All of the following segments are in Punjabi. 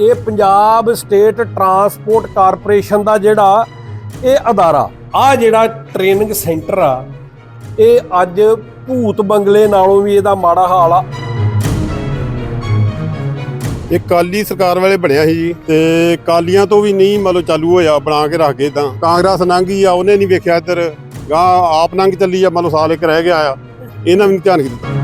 ਇਹ ਪੰਜਾਬ ਸਟੇਟ ਟਰਾਂਸਪੋਰਟ ਕਾਰਪੋਰੇਸ਼ਨ ਦਾ ਜਿਹੜਾ ਇਹ ਅਦਾਰਾ, ਆ ਜਿਹੜਾ ਟ੍ਰੇਨਿੰਗ ਸੈਂਟਰ ਆ, ਇਹ ਅੱਜ ਭੂਤ ਬੰਗਲੇ ਨਾਲੋਂ ਵੀ ਇਹਦਾ ਮਾੜਾ ਹਾਲ ਆ। ਇਹ ਕਾਲੀ ਸਰਕਾਰ ਵਾਲੇ ਬਣਿਆ ਸੀ ਜੀ, ਤੇ ਕਾਲੀਆਂ ਤੋਂ ਵੀ ਨਹੀਂ ਮਤਲਬ ਚਾਲੂ ਹੋਇਆ, ਬਣਾ ਕੇ ਰੱਖ ਗਏ ਤਾਂ। ਕਾਂਗਰਸ ਲੰਘੀ ਆ, ਉਹਨੇ ਨਹੀਂ ਵੇਖਿਆ ਇੱਧਰ ਗਾਂ ਆਪ ਲੰਘ ਚੱਲੀ ਆ, ਮਤਲਬ ਸਾਲ ਇੱਕ ਰਹਿ ਗਿਆ ਆ। ਇਹਨਾਂ ਵੀ ਨੀ ਧਿਆਨ ਦਿੱਤਾ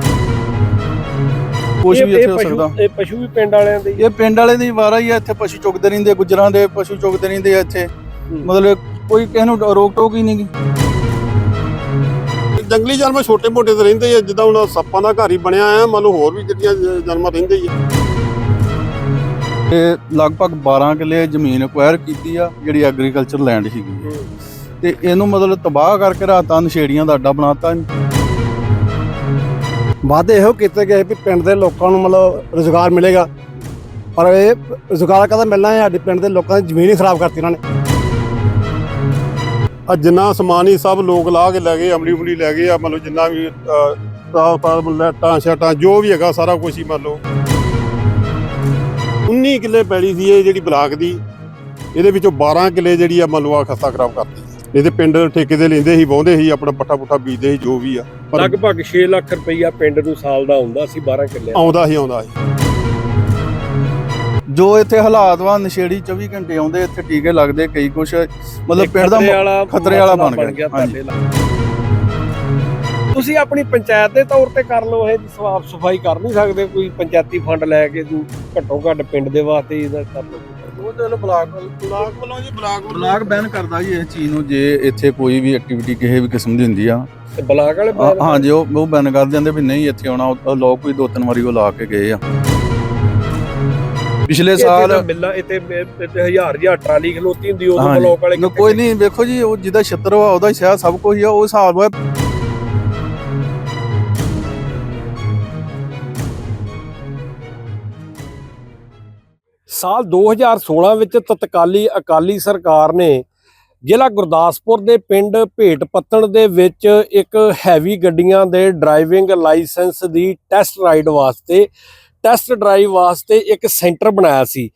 ਕੁਝ ਵੀ ਇਹ- ਇਹ ਇੱਥੇ ਹੋ ਪਸ਼ੂ- ਸਕਦਾ। ਇਹ ਪਸ਼ੂ ਵੀ ਪਿੰਡ ਵਾਲਿਆਂ ਦੇ। ਇਹ ਪਿੰਡ ਵਾਲੇ ਦੀ ਵਾਰਾ ਹੀ ਆ ਇੱਥੇ ਪਸ਼ੂ ਚੁਗਦੇ ਰਹਿੰਦੇ ਗੁਜਰਾਂ ਦੇ ਪਸ਼ੂ ਚੁਗਦੇ ਰਹਿੰਦੇ ਆ ਇੱਥੇ। ਮਤਲਬ ਕੋਈ ਕਿਸੇ ਨੂੰ ਰੋਕ ਟੋਕ ਹੀ ਨਹੀਂ ਗੀ। ਜੰਗਲੀ ਜਾਨਵਰ ਛੋਟੇ ਮੋਟੇ ਤੇ ਰਹਿੰਦੇ ਆ ਜਿੱਦਾਂ ਹੁਣ ਸੱਪਾਂ ਦਾ ਘਰ ਹੀ ਬਣਿਆ ਆ ਮਤਲਬ ਹੋਰ ਵੀ ਜਿਹੜੀਆਂ ਜਾਨਵਰ ਰਹਿੰਦੇ ਹੀ ਆ। ਇਹ ਲਗਭਗ 12 ਕਿੱਲੇ ਜ਼ਮੀਨ ਐਕਵਾਇਰ ਕੀਤੀ ਆ ਜਿਹੜੀ ਐਗਰੀਕਲਚਰ ਲੈਂਡ ਸੀਗੀ। ਤੇ ਇਹਨੂੰ ਮਤਲਬ ਤਬਾਹ ਕਰਕੇ ਰਾਤਾਂ ਨਸ਼ੇੜੀਆਂ ਦਾ ਅੱਡਾ ਬਣਾਤਾ ਇਹਨੂੰ। ਵਾਅਦੇ ਇਹੋ ਕੀਤੇ ਗਏ ਵੀ ਪਿੰਡ ਦੇ ਲੋਕਾਂ ਨੂੰ ਮਤਲਬ ਰੋਜ਼ਗਾਰ ਮਿਲੇਗਾ। ਪਰ ਇਹ ਰੋਜ਼ਗਾਰ ਕਦਾ ਮਿਲਣਾ ਹੈ ਸਾਡੇ ਪਿੰਡ ਦੇ ਲੋਕਾਂ ਦੀ ਜ਼ਮੀਨ ਹੀ ਖਰਾਬ ਕਰਤੀ ਇਹਨਾਂ ਨੇ। ਆ ਜਿੰਨਾ ਸਮਾਨ ਹੀ ਸਭ ਲੋਕ ਲਾ ਕੇ ਲੈ ਗਏ, ਅਮਲੀ ਉਮਲੀ ਲੈ ਗਏ ਆ, ਮਤਲਬ ਜਿੰਨਾ ਵੀ ਟਾਪ ਲੈਟਾਂ ਸ਼ਟਾਂ ਜੋ ਵੀ ਹੈਗਾ, ਸਾਰਾ ਕੁਝ ਹੀ ਮੰਨ ਲਓ। 19 ਕਿੱਲੇ ਪੈਲੀ ਸੀ ਇਹ ਜਿਹੜੀ ਬਲਾਕ ਦੀ, ਇਹਦੇ ਵਿੱਚੋਂ 12 ਕਿੱਲੇ ਜਿਹੜੀ ਆ ਮੰਨ ਲਓ ਆ ਖਸਤਾ ਖਰਾਬ ਕਰਤੀ। ਇਹ ਤੇ ਪਿੰਡ ਠੇਕੇ ਤੇ ਲੈਂਦੇ ਸੀ ਵਾਹੁੰਦੇ ਸੀ ਆਪਣਾ ਪੱਠਾ ਪੁੱਠਾ ਬੀਜਦੇ ਸੀ ਜੋ ਵੀ ਆ। ਪਰ ਲਗਭਗ 6 ਲੱਖ ਰੁਪਈਆ ਪਿੰਡ ਨੂੰ ਸਾਲ ਦਾ ਹੁੰਦਾ ਸੀ 12 ਕਿੱਲੇ। ਆਉਂਦਾ ਹੀ ਆਉਂਦਾ ਸੀ। ਜੋ ਇੱਥੇ ਹਾਲਾਤ ਵਾ ਨਸ਼ੇੜੀ 24 ਘੰਟੇ ਆਉਂਦੇ ਇੱਥੇ ਟੀਕੇ ਲੱਗਦੇ ਕਈ ਕੁਛ ਮਤਲਬ ਪਿੰਡ ਦਾ ਖਤਰੇ ਵਾਲਾ ਬਣ ਗਿਆ, ਤੁਸੀਂ ਆਪਣੀ ਪੰਚਾਇਤ ਦੇ ਤੌਰ ਤੇ ਕਰ ਲਓ ਇਹ ਸਾਫ਼ ਸਫ਼ਾਈ ਕਰ ਨਹੀਂ ਸਕਦੇ ਕੋਈ ਪੰਚਾਇਤੀ ਫੰਡ ਲੈ ਕੇ ਘੱਟੋ ਘੱਟ ਪਿੰਡ ਦੇ ਵਾਸਤੇ ਇਹਦਾ ਕਰ ਲਓ। ਉਹ ਚਲੋ ਬਲਾਕ ਬਲਾਕ ਵੱਲੋਂ ਜੀ ਬਲਾਕ ਬਲਾਕ ਬੈਨ ਕਰਦਾ ਜੀ ਇਸ ਚੀਜ਼ ਨੂੰ ਜੇ ਇੱਥੇ ਕੋਈ ਵੀ ਐਕਟੀਵਿਟੀ ਕਿਸੇ ਵੀ ਕਿਸਮ ਦੀ ਹੁੰਦੀ ਆ। ਤੇ ਬਲਾਕ ਵਾਲੇ ਹਾਂ- ਹਾਂਜੀ ਉਹ ਉਹ ਬੈਨ ਕਰ ਦਿੰਦੇ ਵੀ ਨਹੀਂ ਇੱਥੇ ਆਉਣਾ ਉਹ ਲੋਕ ਵੀ ਦੋ ਤਿੰਨ ਵਾਰੀ ਉਹ ਲਾ ਕੇ ਗਏ ਆ। ਪਿਛਲੇ ਸਾਲ ਮਿਲਣਾ ਇੱਥੇ ਇੱਥੇ ਹਜ਼ਾਰ ਹਜ਼ਾਰ ਟਰਾਲੀ ਖਲੋਤੀ ਹੁੰਦੀ। ਬਲਾਕ ਵਾਲੇ ਕੋਈ ਨਹੀਂ ਵੇਖੋ ਜੀ ਉਹ ਜਿਹਦਾ ਛੱਤਰ ਵਾ ਉਹਦਾ ਹੀ ਸਭ ਕੁਝ ਆ ਉਹ ਹਿਸਾਬ ਵਾ ਸਾਲ 2016 ਵਿੱਚ ਤਤਕਾਲੀ ਅਕਾਲੀ ਸਰਕਾਰ ਨੇ ਜ਼ਿਲ੍ਹਾ ਗੁਰਦਾਸਪੁਰ ਦੇ ਪਿੰਡ ਭੇਟ ਪੱਤਣ ਦੇ ਵਿੱਚ ਇੱਕ ਹੈਵੀ ਗੱਡੀਆਂ ਦੇ ਡਰਾਈਵਿੰਗ ਲਾਇਸੈਂਸ ਦੀ ਟੈਸਟ ਰਾਈਡ ਵਾਸਤੇ ਟੈਸਟ ਡਰਾਈਵ ਵਾਸਤੇ ਇੱਕ ਸੈਂਟਰ ਬਣਾਇਆ ਸੀ।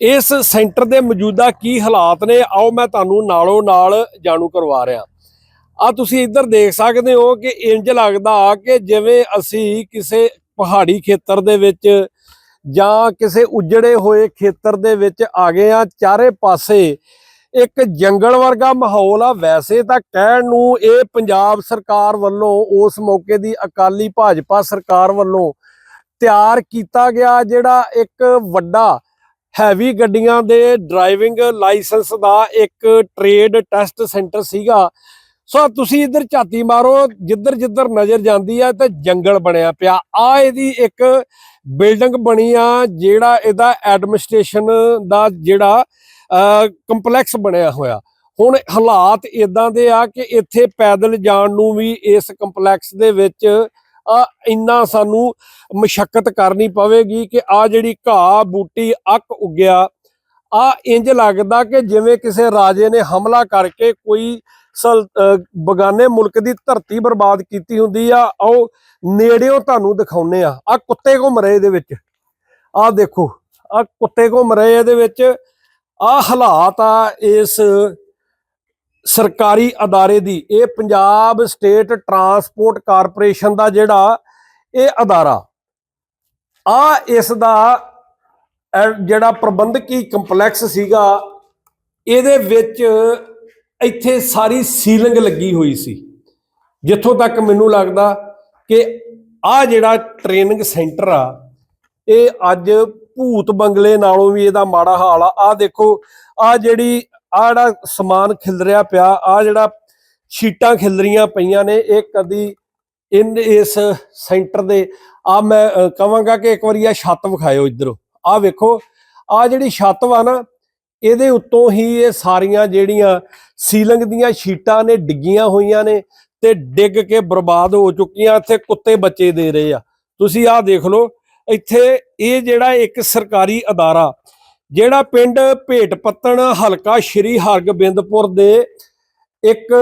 ਇਸ ਸੈਂਟਰ ਦੇ ਮੌਜੂਦਾ ਕੀ ਹਾਲਾਤ ਨੇ, ਆਓ ਮੈਂ ਤੁਹਾਨੂੰ ਨਾਲੋਂ ਨਾਲ ਜਾਣੂ ਕਰਵਾ ਰਿਹਾ। ਆ ਤੁਸੀਂ ਇੱਧਰ ਦੇਖ ਸਕਦੇ ਹੋ ਕਿ ਇੰਜ ਲੱਗਦਾ ਕਿ ਜਿਵੇਂ ਅਸੀਂ ਕਿਸੇ ਪਹਾੜੀ ਖੇਤਰ ਦੇ ਵਿੱਚ ਜਾਂ ਕਿਸੇ ਉਜੜੇ ਹੋਏ ਖੇਤਰ ਦੇ ਵਿੱਚ ਆ ਗਏ ਆ, ਚਾਰੇ ਪਾਸੇ ਇੱਕ ਜੰਗਲ ਵਰਗਾ ਮਾਹੌਲ ਆ। ਵੈਸੇ ਤਾਂ ਕਹਿਣ ਨੂੰ ਇਹ ਪੰਜਾਬ ਸਰਕਾਰ ਵੱਲੋਂ ਉਸ ਮੌਕੇ ਦੀ ਅਕਾਲੀ ਭਾਜਪਾ ਸਰਕਾਰ ਵੱਲੋਂ ਤਿਆਰ ਕੀਤਾ ਗਿਆ ਜਿਹੜਾ ਇੱਕ ਵੱਡਾ ਹੈਵੀ ਗੱਡੀਆਂ ਦੇ ਡਰਾਈਵਿੰਗ ਲਾਇਸੈਂਸ ਦਾ ਇੱਕ ਟ੍ਰੇਡ ਟੈਸਟ ਸੈਂਟਰ ਸੀਗਾ। ਸੋ ਤੁਸੀਂ ਇੱਧਰ ਝਾਤੀ ਮਾਰੋ ਜਿੱਧਰ ਜਿੱਧਰ ਨਜ਼ਰ ਜਾਂਦੀ ਆ ਤੇ ਜੰਗਲ ਬਣਿਆ ਪਿਆ। ਆ ਇਹਦੀ ਇੱਕ ਬਿਲਡਿੰਗ ਬਣੀ ਆ, ਜਿਹੜਾ ਇਹਦਾ ਐਡਮਿਨਿਸਟ੍ਰੇਸ਼ਨ ਦਾ ਜਿਹੜਾ ਕੰਪਲੈਕਸ ਬਣਿਆ ਹੋਇਆ। ਹੁਣ ਹਾਲਾਤ ਇਦਾਂ ਦੇ ਆ ਕਿ ਇੱਥੇ ਪੈਦਲ ਜਾਣ ਨੂੰ ਵੀ ਇਸ ਕੰਪਲੈਕਸ ਦੇ ਵਿੱਚ ਆ ਇੰਨਾ ਸਾਨੂੰ ਮਸ਼ੱਕਤ ਕਰਨੀ ਪਵੇਗੀ ਕਿ ਆ ਜਿਹੜੀ ਘਾਹ, ਬੂਟੀ, ਅੱਕ ਉੱਗਿਆ। ਆ ਇੰਜ ਲੱਗਦਾ ਕਿ ਜਿਵੇਂ ਕਿਸੇ ਰਾਜੇ ਨੇ ਹਮਲਾ ਕਰਕੇ ਕੋਈ ਬਗਾਨੇ ਮੁਲਕ ਦੀ ਧਰਤੀ ਬਰਬਾਦ ਕੀਤੀ ਹੁੰਦੀ ਆ। ਆਓ ਨੇੜਿਓਂ ਤੁਹਾਨੂੰ ਦਿਖਾਉਨੇ ਆ। ਆ ਕੁੱਤੇ ਘੁੰਮ ਰਹੇ ਇਹਦੇ ਵਿੱਚ। ਆ ਦੇਖੋ ਆ ਕੁੱਤੇ ਘੁੰਮ ਰਹੇ ਇਹਦੇ ਵਿੱਚ। ਆ ਹਾਲਾਤ ਆ ਇਸ ਸਰਕਾਰੀ ਅਦਾਰੇ ਦੀ। ਇਹ ਪੰਜਾਬ ਸਟੇਟ ਟਰਾਂਸਪੋਰਟ ਕਾਰਪੋਰੇਸ਼ਨ ਦਾ ਜਿਹੜਾ ਇਹ ਅਦਾਰਾ। ਆ ਇਸ ਦਾ ਜਿਹੜਾ ਪ੍ਰਬੰਧਕੀ ਕੰਪਲੈਕਸ ਸੀਗਾ, ਇਹਦੇ ਵਿੱਚ ਇੱਥੇ ਸਾਰੀ ਸੀਲਿੰਗ ਲੱਗੀ ਹੋਈ ਸੀ। ਜਿੱਥੋਂ ਤੱਕ ਮੈਨੂੰ ਲੱਗਦਾ ਕਿ ਆ ਜਿਹੜਾ ਟ੍ਰੇਨਿੰਗ ਸੈਂਟਰ ਆ, ਇਹ ਅੱਜ ਭੂਤ ਬੰਗਲੇ ਨਾਲੋਂ ਵੀ ਇਹਦਾ ਮਾੜਾ ਹਾਲ ਆ। ਆ ਦੇਖੋ ਆ ਜਿਹੜੀ ਆ ਜਿਹੜਾ ਸਮਾਨ ਖਿਲਰਿਆ ਪਿਆ ਆ ਜਿਹੜਾ ਸ਼ੀਟਾਂ ਖਿਲਰੀਆਂ ਪਈਆਂ ਨੇ, ਇਹ ਕਦੀ ਇਨ ਇਸ ਸੈਂਟਰ ਦੇ ਆ ਮੈਂ ਕਹਾਂਗਾ ਕਿ ਇੱਕ ਵਾਰੀ ਆ ਛੱਤ ਵਿਖਾਇਓ ਇੱਧਰੋਂ। ਆ ਵੇਖੋ ਆ ਜਿਹੜੀ ਛੱਤ ਵਾ ਨਾ ਇਹਦੇ ਉੱਤੋਂ ਹੀ ਇਹ ਸਾਰੀਆਂ ਜਿਹੜੀਆਂ ਸੀਲਿੰਗ ਦੀਆਂ ਸ਼ੀਟਾਂ ਨੇ ਡਿੱਗੀਆਂ ਹੋਈਆਂ ਨੇ ਤੇ ਡਿੱਗ ਕੇ ਬਰਬਾਦ ਹੋ ਚੁੱਕੀਆਂ, ਇੱਥੇ ਕੁੱਤੇ ਬੱਚੇ ਦੇ ਰਹੇ ਆ। ਤੁਸੀਂ ਆਹ ਦੇਖ ਲਓ, ਇੱਥੇ ਇਹ ਜਿਹੜਾ ਇੱਕ ਸਰਕਾਰੀ ਅਦਾਰਾ, ਜਿਹੜਾ ਪਿੰਡ ਭੇਟ ਪੱਤਣ ਹਲਕਾ ਸ਼੍ਰੀ ਹਰਗੋਬਿੰਦਪੁਰ ਦੇ ਇੱਕ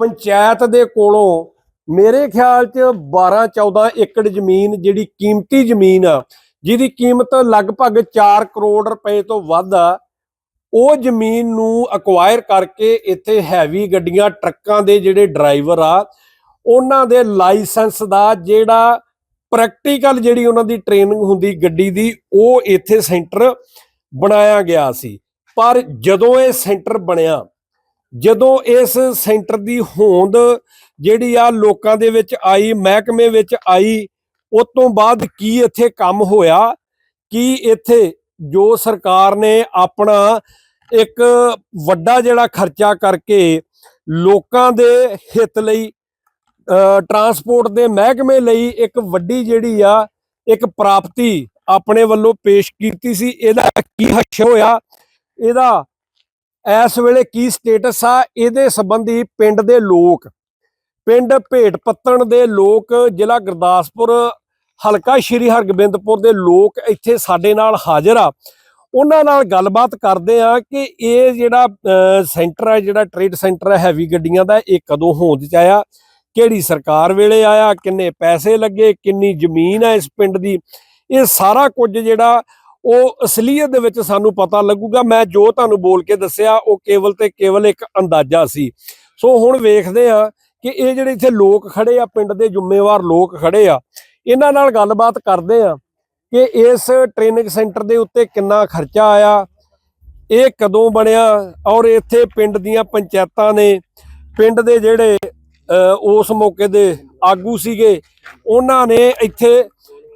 ਪੰਚਾਇਤ ਦੇ ਕੋਲੋਂ ਮੇਰੇ ਖਿਆਲ 'ਚ 12 14 ਏਕੜ ਜ਼ਮੀਨ ਜਿਹੜੀ ਕੀਮਤੀ ਜ਼ਮੀਨ ਆ, ਜਿਹਦੀ ਕੀਮਤ ਲਗਭਗ 4 ਕਰੋੜ ਰੁਪਏ ਤੋਂ ਵੱਧ ਆ ਉਹ ਜ਼ਮੀਨ ਨੂੰ ਅਕਵਾਇਰ ਕਰਕੇ ਇੱਥੇ ਹੈਵੀ ਗੱਡੀਆਂ, ਟਰੱਕਾਂ ਦੇ ਜਿਹੜੇ ਡਰਾਈਵਰ ਆ, ਉਹਨਾਂ ਦੇ ਲਾਇਸੈਂਸ ਦਾ ਜਿਹੜਾ ਪ੍ਰੈਕਟੀਕਲ ਜਿਹੜੀ ਉਹਨਾਂ ਦੀ ਟ੍ਰੇਨਿੰਗ ਹੁੰਦੀ ਗੱਡੀ ਦੀ, ਉਹ ਇੱਥੇ ਸੈਂਟਰ ਬਣਾਇਆ ਗਿਆ ਸੀ। ਪਰ ਜਦੋਂ ਇਹ ਸੈਂਟਰ ਬਣਿਆ, ਜਦੋਂ ਇਸ ਸੈਂਟਰ ਦੀ ਹੋਂਦ ਜਿਹੜੀ ਆ ਲੋਕਾਂ ਦੇ ਵਿੱਚ ਆਈ, ਮਹਿਕਮੇ ਵਿੱਚ ਆਈ, ਉਸ ਤੋਂ ਬਾਅਦ ਕੀ ਇੱਥੇ ਕੰਮ ਹੋਇਆ, ਕੀ ਇੱਥੇ ਜੋ ਸਰਕਾਰ ਨੇ ਆਪਣਾ ਇੱਕ ਵੱਡਾ ਜਿਹੜਾ ਖਰਚਾ ਕਰਕੇ ਲੋਕਾਂ ਦੇ ਹਿੱਤ ਲਈ ਅ, ਟਰਾਂਸਪੋਰਟ ਦੇ ਮਹਿਕਮੇ ਲਈ ਇੱਕ ਵੱਡੀ ਜਿਹੜੀ ਆ ਇੱਕ ਪ੍ਰਾਪਤੀ ਆਪਣੇ ਵੱਲੋਂ ਪੇਸ਼ ਕੀਤੀ ਸੀ। ਇਹਦਾ ਕੀ ਹੱਸ਼ ਹੋਇਆ? ਇਹਦਾ ਇਸ ਵੇਲੇ ਕੀ ਸਟੇਟਸ ਆ? ਇਹਦੇ ਸੰਬੰਧੀ ਪਿੰਡ ਦੇ ਲੋਕ ਪਿੰਡ ਭੇਟ ਪੱਤਣ ਦੇ ਲੋਕ ਜ਼ਿਲ੍ਹਾ ਗੁਰਦਾਸਪੁਰ ਹਲਕਾ ਸ਼੍ਰੀ ਹਰਗੋਬਿੰਦਪੁਰ ਦੇ ਲੋਕ ਇੱਥੇ ਸਾਡੇ ਨਾਲ ਹਾਜ਼ਰ ਆ। ਉਹਨਾਂ ਨਾਲ ਗੱਲਬਾਤ ਕਰਦੇ ਆ ਕਿ ਇਹ ਜਿਹੜਾ ਸੈਂਟਰ ਹੈ ਜਿਹੜਾ ਟ੍ਰੇਡ ਸੈਂਟਰ ਹੈ ਹੈਵੀ ਗੱਡੀਆਂ ਦਾ, ਇਹ ਕਦੋਂ ਹੋਂਦ ਚ ਆਇਆ? ਕਿਹੜੀ ਸਰਕਾਰ ਵੇਲੇ ਆਇਆ? ਕਿੰਨੇ ਪੈਸੇ ਲੱਗੇ? ਕਿੰਨੀ ਜ਼ਮੀਨ ਹੈ ਇਸ ਪਿੰਡ ਦੀ? ਇਹ ਸਾਰਾ ਕੁਝ ਜਿਹੜਾ ਉਹ ਅਸਲੀਅਤ ਦੇ ਵਿੱਚ ਸਾਨੂੰ ਪਤਾ ਲੱਗੂਗਾ। ਮੈਂ ਜੋ ਤੁਹਾਨੂੰ ਬੋਲ ਕੇ ਦੱਸਿਆ, ਉਹ ਕੇਵਲ ਤੇ ਕੇਵਲ ਇੱਕ ਅੰਦਾਜ਼ਾ ਸੀ। ਸੋ ਹੁਣ ਵੇਖਦੇ ਆ ਕਿ ਇਹ ਜਿਹੜੇ ਇੱਥੇ ਲੋਕ ਖੜੇ ਆ, ਪਿੰਡ ਦੇ ਜ਼ਿੰਮੇਵਾਰ ਲੋਕ ਖੜੇ ਆ, ਇਹਨਾਂ ਨਾਲ ਗੱਲਬਾਤ ਕਰਦੇ ਆ। ਕਿ ਇਸ ਟ੍ਰੇਨਿੰਗ ਸੈਂਟਰ ਦੇ ਉੱਤੇ ਕਿੰਨਾ ਖਰਚਾ ਆਇਆ, ਇਹ ਕਦੋਂ ਬਣਿਆ ਔਰ ਇੱਥੇ ਪਿੰਡ ਦੀਆਂ ਪੰਚਾਇਤਾਂ ਨੇ, ਪਿੰਡ ਦੇ ਜਿਹੜੇ ਉਸ ਮੌਕੇ ਦੇ ਆਗੂ ਸੀਗੇ, ਉਹਨਾਂ ਨੇ ਇੱਥੇ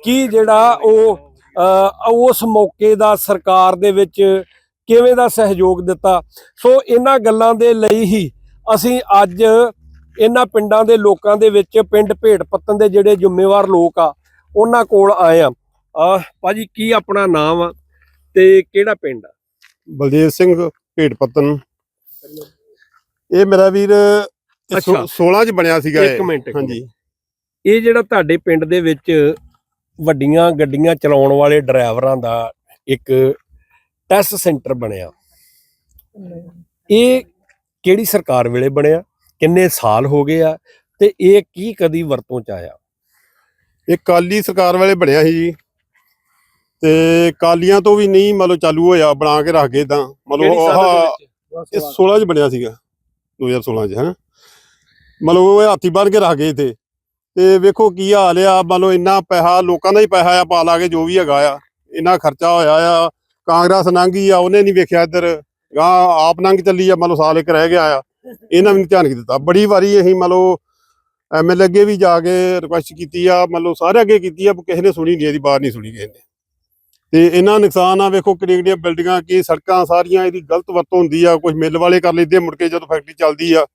ਕੀ ਜਿਹੜਾ ਉਹ ਉਸ ਮੌਕੇ ਦਾ ਸਰਕਾਰ ਦੇ ਵਿੱਚ ਕਿਵੇਂ ਦਾ ਸਹਿਯੋਗ ਦਿੱਤਾ। ਸੋ ਇਹਨਾਂ ਗੱਲਾਂ ਦੇ ਲਈ ਹੀ ਅਸੀਂ ਅੱਜ ਇਹਨਾਂ ਪਿੰਡਾਂ ਦੇ ਲੋਕਾਂ ਦੇ ਵਿੱਚ ਪਿੰਡ ਭੇੜ ਪੱਤਨ ਦੇ ਜਿਹੜੇ ਜ਼ਿੰਮੇਵਾਰ ਲੋਕ ਆ, ਉਹਨਾਂ ਕੋਲ ਆਏ ਆ ਆ ਭਾਜੀ ਕੀ ਆਪਣਾ ਨਾਮ ਆ ਤੇ ਕਿਹੜਾ ਪਿੰਡ ਆ? ਬਲਦੇਵ ਸਿੰਘ ਭੇਟ ਪੱਤਨ। ਇਹ ਮੇਰਾ ਵੀਰ ਇਹ ਸੋ- ਅੱਛਾ। 16 ਚ ਬਣਿਆ ਸੀਗਾ ਇੱਕ ਇਹ। ਮਿੰਟ ਇੱਕ ਹਾਂਜੀ। ਇਹ ਜਿਹੜਾ ਤੁਹਾਡੇ ਪਿੰਡ ਦੇ ਵਿੱਚ ਵੱਡੀਆਂ ਗੱਡੀਆਂ ਚਲਾਉਣ ਵਾਲੇ ਡਰਾਈਵਰਾਂ ਦਾ ਇੱਕ ਟੈਸਟ ਸੈਂਟਰ ਬਣਿਆ। ਇਹ ਕਿਹੜੀ ਸਰਕਾਰ ਵੇਲੇ ਬਣਿਆ? ਕਿੰਨੇ ਸਾਲ ਹੋ ਗਏ ਆ? ਤੇ ਇਹ ਕੀ ਕਦੀ ਵਰਤੋਂ ਚ ਆਇਆ? ਇਹ ਕਾਲੀ ਸਰਕਾਰ ਵੇਲੇ ਬਣਿਆ ਸੀ ਜੀ। ਤੇ ਕਾਲੀਆਂ ਤੋਂ ਵੀ ਨਹੀਂ ਮਤਲਬ ਚਾਲੂ ਹੋਇਆ ਬਣਾ ਕੇ ਰੱਖ ਗਏ ਤਾਂ। ਮਤਲਬ ਆਹ? ਇਹ 16 ਚ ਬਣਿਆ ਸੀਗਾ 2016 ਚ ਹੈ ਮਤਲਬ ਉਹ ਹਾਥੀ ਬੰਨ ਕੇ ਰੱਖ ਗਏ ਤੇ ਤੇ ਵੇਖੋ ਕੀ ਹਾਲ ਆ ਮੰਨ ਲਓ ਇੰਨਾ ਪੈਸਾ ਲੋਕਾਂ ਦਾ ਹੀ ਪੈਸਾ ਆ ਪਾ ਲਾ ਕੇ ਜੋ ਵੀ ਹੈਗਾ ਆ। ਇੰਨਾ ਖਰਚਾ ਹੋਇਆ ਆ ਕਾਂਗਰਸ ਲੰਘੀ ਆ ਉਹਨੇ ਨਹੀਂ ਵੇਖਿਆ ਇੱਧਰ। ਗਾਂ ਆਪ ਲੰਘ ਚੱਲੀ ਆ ਮੰਨ ਲਓ ਸਾਲ ਇੱਕ ਰਹਿ ਗਿਆ ਆ। ਇਹਨਾਂ ਵੀ ਧਿਆਨ ਕੀਤਾ ਬੜੀ ਵਾਰੀ ਅਸੀਂ ਮੰਨ ਲਓ ਐਮਐਲਏ ਅੱਗੇ ਵੀ ਜਾ ਕੇ ਰਿਕੁਐਸਟ ਕੀਤੀ ਆ ਮੰਨ ਲਓ ਸਾਰੇ ਅੱਗੇ ਕੀਤੀ ਆ ਕਿਸੇ ਨੇ ਸੁਣੀ ਨਹੀਂ ਇਹਦੀ ਬਾਤ ਨਹੀਂ ਸੁਣੀ ਕਿਸੇ ਨੇ। ਤੇ ਇਹਨਾਂ ਨੁਕਸਾਨ ਆ, ਵੇਖੋ ਕਿਹੜੀਆਂ ਕਿਹੜੀਆਂ ਬਿਲਡਿੰਗਾਂ ਕੀ ਸੜਕਾਂ ਸਾਰੀਆਂ ਇਹਦੀ ਗਲਤ ਵਰਤੋਂ ਹੁੰਦੀ ਆ ਕੁਝ ਮਿੱਲ ਵਾਲੇ ਕਰ ਲੈਂਦੇ ਮੁੜ ਕੇ ਜਦੋਂ ਫੈਕਟਰੀ ਚੱਲਦੀ ਆ।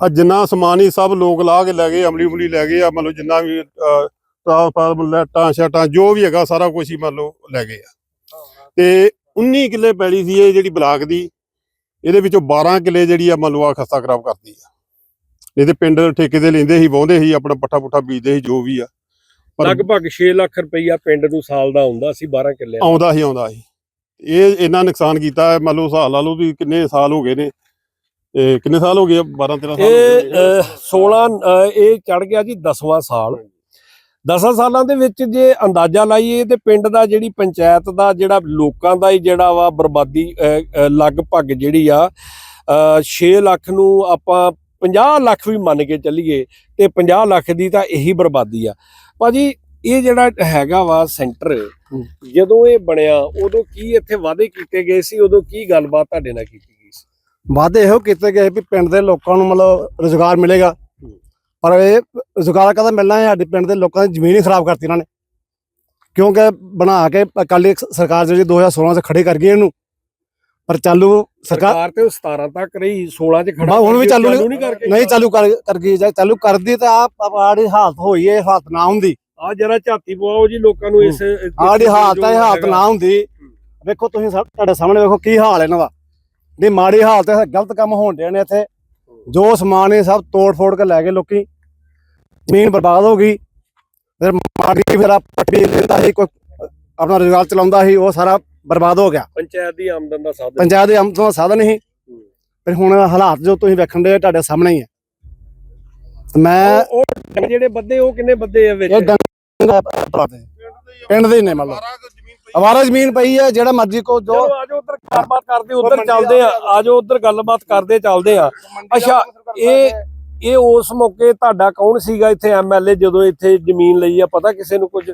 ਆ ਜਿੰਨਾ ਸਮਾਨ ਹੀ ਸਭ ਲੋਕ ਲਾ ਕੇ ਲੈ ਗਏ, ਅਮਲੀ ਉਮਲੀ ਲੈ ਗਏ ਆ ਮਤਲਬ ਜਿੰਨਾ ਵੀ ਟ੍ਰਾਂਸਫਾਰਮ ਲੈਟਾਂ ਸ਼ਟਾਂ, ਜੋ ਵੀ ਹੈਗਾ ਸਾਰਾ ਕੁਝ ਹੀ ਮੰਨ ਲਓ ਲੈ ਗਏ ਆ। ਤੇ 19 ਕਿੱਲੇ ਪੈਲੀ ਸੀ ਇਹ ਜਿਹੜੀ ਬਲਾਕ ਦੀ, ਇਹਦੇ ਵਿੱਚੋਂ 12 ਕਿੱਲੇ ਜਿਹੜੀ ਆ ਮੰਨ ਲਓ ਆ ਖਸਤਾ ਖਰਾਬ ਕਰਦੀ ਆ। ਇਹਦੇ ਪਿੰਡ ਠੇਕੇ ਤੇ ਲੈਂਦੇ ਸੀ, ਵਾਹੁੰਦੇ ਸੀ, ਆਪਣਾ ਪੱਠਾ ਪੁੱਠਾ ਬੀਜਦੇ ਸੀ, ਜੋ ਵੀ ਆ। ਲਗਭਗ 6 ਲੱਖ ਰੁਪਈਆ ਪਿੰਡ ਨੂੰ ਸਾਲ ਦਾ ਹੁੰਦਾ ਸੀ 12 ਕਿੱਲੇ ਆਉਂਦਾ ਹੀ ਆਉਂਦਾ ਸੀ। ਇਹ ਇਹਨਾਂ ਨੁਕਸਾਨ ਕੀਤਾ ਹੈ ਮੰਨ ਲਓ ਹਿਸਾਬ ਲਾ ਲਓ ਵੀ ਕਿੰਨੇ ਸਾਲ ਹੋ ਗਏ ਨੇ। ਇਹ ਕਿੰਨੇ ਸਾਲ ਹੋ ਗਏ 12 13 ਸਾਲ ਇਹ ਗਏ ਅਹ, 16 ਅਹ, ਇਹ ਚੜ ਗਿਆ ਜੀ 10ਵਾਂ ਸਾਲ। 10 ਸਾਲਾਂ ਦੇ ਵਿੱਚ ਜੇ ਅੰਦਾਜ਼ਾ ਲਾਈਏ ਤੇ ਪਿੰਡ ਦਾ ਜਿਹੜੀ ਪੰਚਾਇਤ ਦਾ ਜਿਹੜਾ ਲੋਕਾਂ ਦਾ ਹੀ ਜਿਹੜਾ ਵਾ ਬਰਬਾਦੀ ਲਗਭਗ ਜਿਹੜੀ ਆ 6 ਲੱਖ ਨੂੰ ਆਪਾਂ 50 ਲੱਖ ਵੀ ਮੰਨ ਕੇ ਚੱਲੀਏ ਤੇ 50 ਲੱਖ ਦੀ ਤਾਂ ਇਹੀ ਬਰਬਾਦੀ ਆ। ਭਾਜੀ ਇਹ ਜਿਹੜਾ ਹੈਗਾ ਵਾ ਸੈਂਟਰ ਜਦੋਂ ਇਹ ਬਣਿਆ ਉਦੋਂ ਕੀ ਇੱਥੇ ਵਾਅਦੇ ਕੀਤੇ ਗਏ ਸੀ? ਉਦੋਂ ਕੀ ਗੱਲਬਾਤ ਤੁਹਾਡੇ ਨਾਲ ਕੀਤੀ ਗਈ ਸੀ? ਵਾਅਦੇ ਇਹੋ ਕੀਤੇ ਗਏ ਵੀ ਪਿੰਡ ਦੇ ਲੋਕਾਂ ਨੂੰ ਮਤਲਬ ਰੋਜ਼ਗਾਰ ਮਿਲੇਗਾ। ਪਰ ਇਹ ਰੋਜ਼ਗਾਰ ਕਦਾ ਮਿਲਣਾ ਹੈ? ਸਾਡੇ ਪਿੰਡ ਦੇ ਲੋਕਾਂ ਦੀ ਜ਼ਮੀਨ ਹੀ ਖਰਾਬ ਕਰਤੀ ਇਹਨਾਂ ਨੇ। ਕਿਉਂਕਿ ਬਣਾ ਕੇ ਅਕਾਲੀ ਸਰਕਾਰ ਜਿਹੜੀ 2016 ਚ ਖੜੀ ਕਰ ਗਈ ਇਹਨੂੰ ਪਰ ਚਾਲੂ ਸਰਕਾਰ ਸਰਕਾਰ ਤੇ ਉਹ 17 ਤੱਕ ਰਹੀ 16 ਚ ਖੜਾ ਬਾ ਹੁਣ ਵੀ ਚਾਲੂ ਨਹੀਂ ਕਰਕੇ ਨਹੀਂ ਚਾਲੂ ਕਰ ਕਰ ਗਈ ਜੇ ਚਾਲੂ ਕਰਦੀ ਤਾਂ ਆਪ ਆੜੀ ਹਾਲਤ ਹੋਈ ਇਹ ਹਾਲਤ ਨਾ ਹੁੰਦੀ। ਆ ਜਰਾ ਝਾਤੀ ਪਵਾਓ ਜੀ ਲੋਕਾਂ ਨੂੰ ਇਸ ਆੜੀ ਹਾਲਤ ਹੈ ਇਹ ਹਾਲਤ ਨਾ ਹੁੰਦੀ। ਵੇਖੋ ਤੁਸੀਂ ਤੁਹਾਡੇ ਸਾਹਮਣੇ ਵੇਖੋ ਕੀ ਹਾਲ ਇਹਨਾਂ ਦਾ। ਦੀ ਮਾੜੀ ਹਾਲਤ ਹੈ ਗਲਤ ਕੰਮ ਹੋਣ ਡਏ ਨੇ ਇੱਥੇ। ਜੋ ਸਮਾਨ ਹੈ ਸਭ ਤੋੜ ਫੋੜ ਕੇ ਲੈ ਗਏ ਲੋਕੀ। ਜ਼ਮੀਨ ਬਰਬਾਦ ਹੋ ਗਈ। ਫਿਰ ਮਾੜੀ ਫਿਰ ਪੱਟੀ ਲੈਂਦਾ ਸੀ ਕੋਈ ਆਪਣਾ ਰੋਜ਼ਗਾਰ ਚਲਾਉਂਦਾ ਸੀ ਉਹ ਸਾਰਾ ਬਰਬਾਦ ਹੋ ਗਿਆ। ਪੰਚਾਇਤ ਦੀ ਆਮਦਨ ਦਾ ਸਾਧਨ। ਪੰਚਾਇਤ ਦੇ ਆਮਦਨ ਦਾ ਸਾਧਨ ਹੀ। ਫਿਰ ਹੁਣ ਹਾਲਾਤ ਜੋ ਤੁਸੀਂ ਵੇਖਣ ਦੇ ਤੁਹਾਡੇ ਸਾਹਮਣੇ ਹੀ ਹੈ। ਮੈਂ ਉਹ ਜਿਹੜੇ ਬੱਦੇ ਉਹ ਕਿੰਨੇ ਬੱਦੇ ਆ ਵਿੱਚ? ਇਹ ਡੰਗਾ। ਪਿੰਡ ਦੇ ਨੇ ਮੰਨ ਲਓ। ਅਵਾਰਾ ਜ਼ਮੀਨ ਪਈ ਹੈ। ਜਿਹੜਾ ਮਰਜ਼ੀ ਕੋ ਜੋ ਆਜੋ ਉਧਰ ਗੱਲਬਾਤ ਕਰਦੇ ਉਧਰ ਚੱਲਦੇ ਆ। ਆਜੋ ਉਧਰ ਗੱਲਬਾਤ ਕਰਦੇ ਚੱਲਦੇ ਆ। ਅੱਛਾ ਇਹ ਇਹ ਉਸ ਮੌਕੇ ਤੁਹਾਡਾ ਕੌਣ ਸੀਗਾ ਇੱਥੇ ਐਮਐਲਏ ਜਦੋਂ ਇੱਥੇ ਜ਼ਮੀਨ ਲਈ ਆ? ਪਤਾ ਕਿਸੇ ਨੂੰ ਕੁਝ?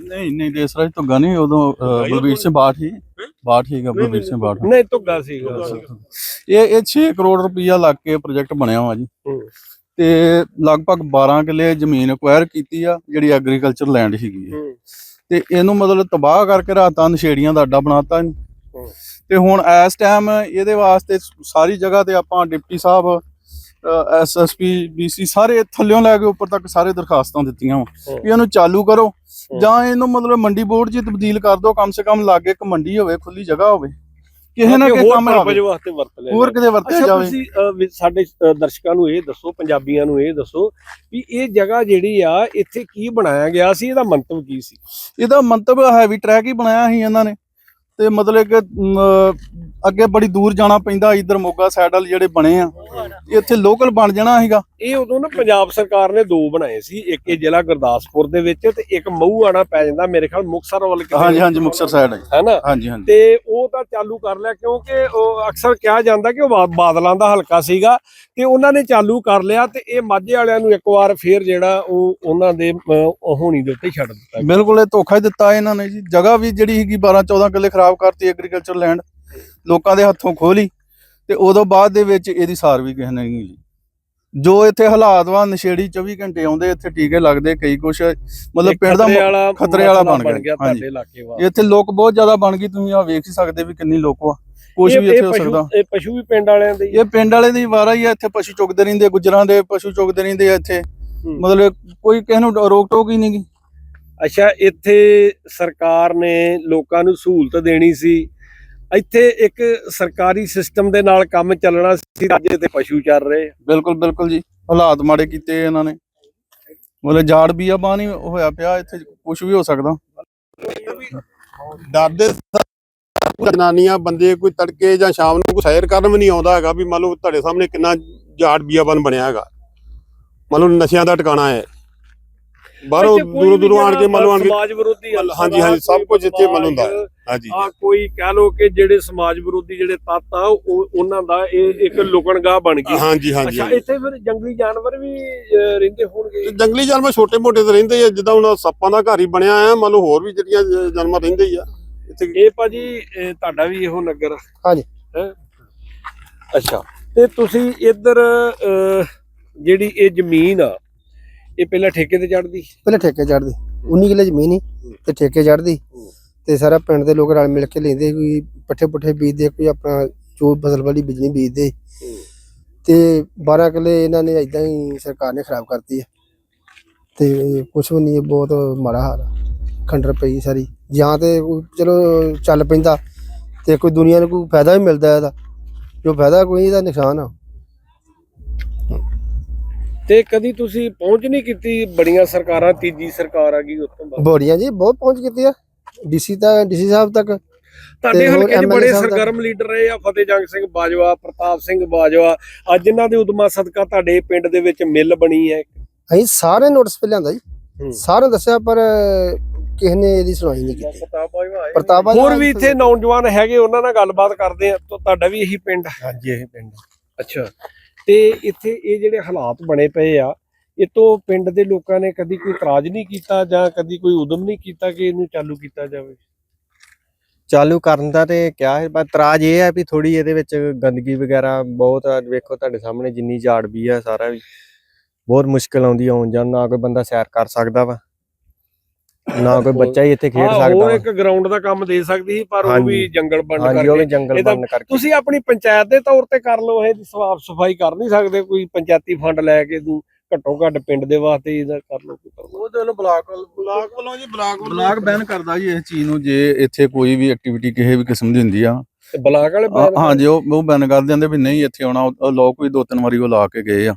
ਨਹੀਂ ਨਹੀਂ ਦੇਸਰਾਜ ਧੁੱਗਾ ਨਹੀਂ ਉਦੋਂ ਬਲਬੀਰ ਸਿੰਘ ਬਾਠ ਹੀ। ਬਾਠ ਹੀਗਾ ਬਲਬੀਰ ਸਿੰਘ ਬਾਠ। ਨਹੀਂ ਧੁੱਗਾ ਸੀਗਾ। ਇਹ ਇਹ 6 ਕਰੋੜ ਰੁਪਈਆ ਲੱਗ ਕੇ ਪ੍ਰੋਜੈਕਟ ਬਣਿਆ ਵਾ ਜੀ। ਤੇ ਲਗਭਗ 12 ਕਿੱਲੇ ਜ਼ਮੀਨ ਐਕਵਾਇਰ ਕੀਤੀ ਆ ਜਿਹੜੀ ਐਗਰੀਕਲਚਰ ਲੈਂਡ ਸੀਗੀ। ਤੇ ਇਹਨੂੰ ਮਤਲਬ ਤਬਾਹ ਕਰਕੇ ਰਾਤਾਂ ਨਸ਼ੇੜੀਆਂ ਦਾ ਅੱਡਾ ਬਣਾਤਾ। ਤੇ ਹੁਣ ਇਸ ਟਾਈਮ ਇਹਦੇ ਵਾਸਤੇ ਸਾਰੀ ਜਗ੍ਹਾ ਤੇ ਆਪਾਂ ਡਿਪਟੀ ਸਾਹਿਬ ਐਸਐਸਪੀ ਬੀਸੀ ਸਾਰੇ ਥੱਲਿਓਂ ਲੈ ਕੇ ਉੱਪਰ ਤੱਕ ਸਾਰੇ ਦਰਖਾਸਤਾਂ ਦਿੱਤੀਆਂ ਵਾ। ਹੂੰ। ਵੀ ਇਹਨੂੰ ਚਾਲੂ ਕਰੋ। ਹੂੰ। ਜਾਂ ਇਹਨੂੰ ਮਤਲਬ ਮੰਡੀ ਬੋਰਡ 'ਚ ਤਬਦੀਲ ਕਰ ਦਿਓ ਕਮ ਸੇ ਕਮ ਲਾਗੇ ਇੱਕ ਮੰਡੀ ਹੋਵੇ ਖੁੱਲੀ ਜਗ੍ਹਾ ਹੋਵੇ। ਕਿਸੇ ਨਾ ਕਿਸੇ ਕੰਮ ਆਵੇ। ਵਾਸਤੇ ਵਰਤ ਲਿਆ ਹੋਰ ਕਿਤੇ ਵਰਤਿਆ ਜਾਵੇ। ਤੁਸੀਂ ਵੀ ਸਾਡੇ ਦਰਸ਼ਕਾਂ ਨੂੰ ਇਹ ਦੱਸੋ ਪੰਜਾਬੀਆਂ ਨੂੰ ਇਹ ਦੱਸੋ ਵੀ ਇਹ ਜਗ੍ਹਾ ਜਿਹੜੀ ਆ ਇੱਥੇ ਕੀ ਬਣਾਇਆ ਗਿਆ ਸੀ? ਇਹਦਾ ਮੰਤਵ ਕੀ ਸੀ? ਇਹਦਾ ਮੰਤਵ ਹੈਵੀ ਟਰੈਕ ਹੀ ਬਣਾਇਆ ਸੀ ਇਹਨਾਂ ਨੇ। ਤੇ ਮਤਲਬ ਕਿ ਅੱਗੇ ਬੜੀ ਦੂਰ ਜਾਣਾ ਪੈਂਦਾ ਇਧਰ ਮੋਗਾ ਸਾਈਡ ਵਾਲ ਜਿਹੜੇ ਬਣੇ ਆ। ਇੱਥੇ ਲੋਕਲ ਬਣ ਜਾਣਾ ਸੀਗਾ। ਇਹ ਉਦੋਂ ਨਾ ਪੰਜਾਬ ਸਰਕਾਰ ਨੇ ਦੋ ਬਣਾਏ ਸੀ ਇੱਕ ਇਹ ਜ਼ਿਲ੍ਹਾ ਗੁਰਦਾਸਪੁਰ ਦੇ ਵਿੱਚ ਤੇ ਇੱਕ ਮਹੂਆਣਾ ਪੈ ਜਾਂਦਾ ਮੇਰੇ ਖਿਆਲ ਮੁਕਤਸਰ ਵੱਲ ਕਿਤੇ। ਹਾਂਜੀ ਹਾਂਜੀ ਮੁਕਤਸਰ ਸਾਈਡ ਹੈ ਹੈਨਾ? ਹਾਂਜੀ ਹਾਂਜੀ। ਤੇ ਉਹ ਤਾਂ ਚਾਲੂ ਕਰ ਲਿਆ ਕਿਉਂਕਿ ਉਹ ਅਕਸਰ ਕਿਹਾ ਜਾਂਦਾ ਕਿ ਉਹ ਬਾਦਲਾਂ ਦਾ ਹਲਕਾ ਸੀਗਾ ਤੇ ਉਹਨਾਂ ਨੇ ਚਾਲੂ ਕਰ ਲਿਆ ਤੇ ਇਹ ਮਾਝੇ ਵਾਲਿਆਂ ਨੂੰ ਇੱਕ ਵਾਰ ਫੇਰ ਜਿਹੜਾ ਉਹ ਉਹਨਾਂ ਦੇ ਹੋਣੀ ਦੇ ਉੱਤੇ ਛੱਡ ਦਿੱਤਾ ਬਿਲਕੁਲ ਇਹ ਧੋਖਾ ਹੀ ਦਿੱਤਾ ਇਹਨਾਂ ਨੇ ਜੀ। ਜਗ੍ਹਾ ਵੀ ਜਿਹੜੀ ਸੀਗੀ 12 14 ਕਿੱਲੇ ਖਰਾਬ ਕਰਤੀ ਐਗਰੀਕਲਚਰ ਲੈਂਡ ਲੋਕਾਂ ਦੇ ਹੱਥੋਂ ਖੋਲੀ ਤੇ ਉਦੋਂ ਬਾਅਦ ਦੇ ਵਿੱਚ ਇਹਦੀ ਸਾਰ ਵੀ ਕਿਸੇ ਨੇ ਨਹੀਂ ਲਈ। ਜੋ ਇੱਥੇ ਹਾਲਾਤ ਵਾ ਨਸ਼ੇੜੀ 24 ਘੰਟੇ ਆਉਂਦੇ ਇੱਥੇ ਟੀਕੇ ਲੱਗਦੇ ਕਈ ਕੁਛ ਮਤਲਬ ਪਿੰਡ ਦਾ ਖਤਰੇ ਵਾਲਾ ਬਣ ਗਿਆ, ਤੁਹਾਡੇ। ਇਲਾਕੇ ਵਾ ਇੱਥੇ ਲੋਕ ਬਹੁਤ ਜ਼ਿਆਦਾ ਬਣ ਗਈ ਤੁਸੀਂ ਆ ਵੇਖ ਹੀ ਸਕਦੇ ਵੀ ਕਿੰਨੀ ਲੋਕ ਵਾ। ਕੁਛ ਵੀ ਇੱਥੇ ਹੋ ਸਕਦਾ। ਇਹ ਪਸ਼ੂ ਵੀ ਪਿੰਡ ਵਾਲਿਆਂ ਦੇ? ਇਹ ਪਿੰਡ ਵਾਲੇ ਦੀ ਵਾਰਾ ਹੀ ਆ ਇੱਥੇ ਪਸ਼ੂ ਚੁਗਦੇ ਰਹਿੰਦੇ ਗੁਜਰਾਂ ਦੇ ਪਸ਼ੂ ਚੁਗਦੇ ਰਹਿੰਦੇ ਇੱਥੇ। ਮਤਲਬ ਕੋਈ ਕਿਸੇ ਨੂੰ ਰੋਕ ਟੋਕ ਹੀ ਨਹੀਂਗੀ ਅੱਛਾ, ਇੱਥੇ ਸਰਕਾਰ ਨੇ ਲੋਕਾਂ ਨੂੰ ਸਹੂਲਤ ਦੇਣੀ ਸੀ। ਇੱਥੇ ਇੱਕ ਸਰਕਾਰੀ ਸਿਸਟਮ ਦੇ ਨਾਲ ਕੰਮ ਚੱਲਣਾ ਸੀ ਅੱਜ ਤੇ ਪਸ਼ੂ ਚੱਲ ਰਹੇ। ਬਿਲਕੁਲ ਬਿਲਕੁਲ ਜੀ। ਹਾਲਾਤ ਮਾੜੇ ਕੀਤੇ ਇਹਨਾਂ ਨੇ। ਮਤਲਬ ਜਾੜ ਬੀਆ ਬਾਣੀ ਹੋਇਆ ਪਿਆ, ਇੱਥੇ ਕੁਝ ਵੀ ਹੋ ਸਕਦਾ। ਡਰਦੇ ਜਨਾਨੀਆਂ, ਬੰਦੇ ਕੋਈ ਤੜਕੇ ਜਾਂ ਸ਼ਾਮ ਨੂੰ ਕੋਈ ਸੈਰ ਕਰਨ ਵੀ ਨਹੀਂ ਆਉਂਦਾ ਹੈਗਾ ਵੀ ਮੰਨ ਲਓ ਤੁਹਾਡੇ ਸਾਹਮਣੇ ਕਿੰਨਾ ਜਾੜ ਬੀਆਬਨ ਬਣਿਆ ਹੈਗਾ। ਮੰਨ ਲਓ ਨਸ਼ਿਆਂ ਦਾ ਟਿਕਾਣਾ ਹੈ। ਬਾਹਰੋਂ ਦੂਰੋਂ ਦੂਰੋਂ ਆਣ ਕੇ ਮੰਨ ਲਓ ਆਣ ਕੇ ਸਮਾਜ ਵਿਰੋਧੀ ਹਾਂਜੀ, ਹਾਂਜੀ, ਸਭ ਕੁਝ ਇੱਥੇ ਮਤਲਬ ਹੁੰਦਾ ਹੈ। ਹਾਂਜੀ। ਆ ਕੋਈ ਕਹਿ ਲੋ ਕਿ ਜਿਹੜੇ ਸਮਾਜ ਵਿਰੋਧੀ ਜਿਹੜੇ ਤੱਤ ਆ ਉਹ ਉਹਨਾਂ ਦਾ ਇਹ ਇੱਕ ਲੁਕਣਗਾਹ ਬਣ ਗਈ। ਹਾਂਜੀ ਹਾਂਜੀ ਅੱਛਾ ਇੱਥੇ ਫਿਰ ਜੰਗਲੀ ਜਾਨਵਰ ਵੀ ਰਹਿੰਦੇ ਹੋਣਗੇ? ਜੰਗਲੀ ਜਾਨਵਰ ਛੋਟੇ ਮੋਟੇ ਤਾਂ ਰਹਿੰਦੇ ਆ ਜਿੱਦਾਂ ਹੁਣ ਸੱਪਾਂ ਦਾ ਘਰ ਹੀ ਬਣਿਆ ਆ ਮੰਨ ਲਓ ਹੋਰ ਵੀ ਜਿਹੜੀਆਂ ਜਾਨਵਰ ਰਹਿੰਦੇ ਹੀ ਆ ਇੱਥੇ ਇਹ ਭਾਜੀ ਤੁਹਾਡਾ ਵੀ ਇਹੋ ਨਗਰ। ਹਾਂਜੀ। ਅੱਛਾ ਤੇ ਤੁਸੀਂ ਇੱਧਰ ਜਿਹੜੀ ਇਹ ਜ਼ਮੀਨ ਆ ਇਹ ਪਹਿਲਾਂ ਠੇਕੇ ਤੇ ਚੜਦੀ ਪਹਿਲਾਂ ਠੇਕੇ ਚੜਦੀ 19 ਕਿੱਲੇ ਜ਼ਮੀਨ ਹੀ ਤੇ ਠੇਕੇ ਚੜਦੀ ਤੇ ਸਾਰਾ ਪਿੰਡ ਦੇ ਲੋਕ ਰਲ ਮਿਲ ਕੇ ਲੈਂਦੇ ਕੋਈ ਪੱਠੇ ਪੁੱਠੇ ਬੀਜਦੇ, ਕੋਈ ਆਪਣਾ ਜੋ ਫਸਲ ਵਾਲੀ ਬਿਜਲੀ ਬੀਜਦੇ। ਤੇ 12 ਕਿੱਲੇ ਇਹਨਾਂ ਨੇ ਇਦਾਂ ਹੀ ਸਰਕਾਰ ਨੇ ਖਰਾਬ ਕਰਤੀ ਹੈ। ਤੇ ਕੁਛ ਵੀ ਨਹੀਂ, ਬਹੁਤ ਮਾੜਾ ਹਾਲ ਖੰਡਰ ਪਈ ਸਾਰੀ। ਜਾਂ ਤੇ ਚਲੋ ਚੱਲ ਪੈਂਦਾ ਤੇ ਕੋਈ ਦੁਨੀਆ ਨੂੰ ਕੋਈ ਫਾਇਦਾ ਵੀ ਮਿਲਦਾ ਇਹਦਾ। ਜੋ ਫਾਇਦਾ ਕੋਈ ਇਹਦਾ ਨੁਕਸਾਨ ਆ। ਤੇ ਕਦੀ ਤੁਸੀਂ ਪਹੁੰਚ ਨਹੀਂ ਕੀਤੀ? ਬੜੀਆਂ ਸਰਕਾਰਾਂ ਤੀਜੀ ਸਰਕਾਰ ਆ ਗਈ ਉਸ ਤੋਂ ਬਾਅਦ। ਬੋੜੀਆਂ ਜੀ ਬਹੁਤ ਪਹੁੰਚ ਕੀਤੀ ਆ। ਡੀਸੀ ਤੱਕ ਡੀਸੀ ਸਾਹਿਬ ਤੱਕ। ਤੁਹਾਡੇ ਤੇ ਹਲਕੇ 'ਚ ਬੜੇ ਸਰਗਰਮ ਲੀਡਰ ਰਹੇ ਆ ਫਤਿਹ ਜੰਗ ਸਿੰਘ ਬਾਜਵਾ ਪ੍ਰਤਾਪ ਸਿੰਘ ਬਾਜਵਾ। ਅੱਜ ਇਹਨਾਂ ਦੇ ਉਦਮਾ ਸਦਕਾ ਤੁਹਾਡੇ ਪਿੰਡ ਦੇ ਵਿੱਚ ਮਿੱਲ ਬਣੀ ਹੈ। ਅਸੀਂ ਸਾਰੇ ਨੋਟਿਸ ਤੇ ਲਿਆਂਦਾ ਜੀ। ਨੂੰ ਦੱਸਿਆ ਪਰ ਕਿਸੇ ਨੇ ਇਹਦੀ ਸੁਣਾਈ ਨਹੀਂ ਕੀਤੀ। ਪ੍ਰਤਾਪ ਬਾਜਵਾ ਆਏ ਪ੍ਰਤਾਪ ਬਾਜਵਾ ਹੋਰ ਵੀ ਇੱਥੇ ਨੌਜਵਾਨ ਹੈਗੇ ਉਹਨਾਂ ਨਾਲ ਗੱਲਬਾਤ ਕਰਦੇ ਆ। ਤਾਂ ਤੁਹਾਡਾ ਵੀ ਇਹੀ ਪਿੰਡ ਹਾਂਜੀ ਇਹ ਪਿੰਡ ਅੱਛਾ। ਤੇ ਇੱਥੇ ਇਹ ਜਿਹੜੇ ਹਾਲਾਤ ਬਣੇ ਪਏ ਆ, ਇਹ ਤੋਂ ਪਿੰਡ ਦੇ ਲੋਕਾਂ ਨੇ ਕਦੀ ਕੋਈ ਇਤਰਾਜ਼ ਨਹੀਂ ਕੀਤਾ ਜਾਂ ਕਦੀ ਕੋਈ ਉਦਮ ਨਹੀਂ ਕੀਤਾ ਕਿ ਇਹਨੂੰ ਚਾਲੂ ਕੀਤਾ ਜਾਵੇ? ਚਾਲੂ ਕਰਨ ਦਾ ਤੇ ਕਿਹਾ ਹੈ, ਪਰ ਤਰਾਜ ਇਹ ਹੈ ਵੀ ਥੋੜੀ ਇਹਦੇ ਵਿੱਚ ਗੰਦਗੀ ਵਗੈਰਾ ਬਹੁਤ ਆ, ਵੇਖੋ ਤੁਹਾਡੇ ਸਾਹਮਣੇ ਜਿੰਨੀ ਝਾੜ ਵੀ ਆ ਸਾਰਾ ਵੀ, ਬਹੁਤ ਮੁਸ਼ਕਲ ਆਉਂਦੀ ਆਉਣ ਜਾਣ ਨਾ ਕੋਈ ਬੰਦਾ ਸੈਰ ਕਰ ਸਕਦਾ ਵਾ। ਨਾ ਕੋਈ ਬੱਚਾ ਹੀ ਇੱਥੇ ਖੇਡ ਸਕਦਾ ਹੋਰ ਇੱਕ ਗਰਾਊਂਡ ਦਾ ਕੰਮ ਦੇ ਸਕਦੀ ਸੀ ਪਰ ਉਹ। ਵੀ ਜੰਗਲ ਬੰਦ ਹਾਂਜੀ ਉਹ ਵੀ ਕਰਕੇ ਜੰਗਲ ਇਹਦਾ- ਬੰਦ ਕਰਕੇ। ਤੁਸੀਂ ਆਪਣੀ ਪੰਚਾਇਤ ਦੇ ਤੌਰ ਤੇ ਕਰ ਲਓ ਇਹ ਸਾਫ਼ ਸਫ਼ਾਈ ਕਰ ਨਹੀਂ ਸਕਦੇ ਕੋਈ ਪੰਚਾਇਤੀ ਫੰਡ ਲੈ ਕੇ ਤੂੰ ਘੱਟੋ ਘੱਟ ਪਿੰਡ ਦੇ ਵਾਸਤੇ ਇਹਦਾ ਕਰ ਲਓ ਕੋਈ ਕਰ ਲਓ। ਉਹ ਤੇ ਬਲਾਕ ਬਲਾਕ ਵੱਲੋਂ ਜੀ ਬਲਾਕ ਬਲਾਕ ਬੈਨ ਕਰਦਾ ਜੀ ਇਸ ਚੀਜ਼ ਨੂੰ ਜੇ ਇੱਥੇ ਕੋਈ ਵੀ ਐਕਟੀਵਿਟੀ ਕਿਸੇ ਵੀ ਕਿਸਮ ਦੀ ਹੁੰਦੀ ਆ। ਤੇ ਬਲਾਕ ਵਾਲੇ ਹਾਂ- ਹਾਂਜੀ ਉਹ ਉਹ ਬੈਨ ਕਰ ਦਿੰਦੇ ਵੀ ਨਹੀਂ ਇੱਥੇ ਆਉਣਾ ਲੋਕ ਵੀ ਦੋ ਤਿੰਨ ਵਾਰੀ ਉਹ ਲਾ ਕੇ ਗਏ ਆ।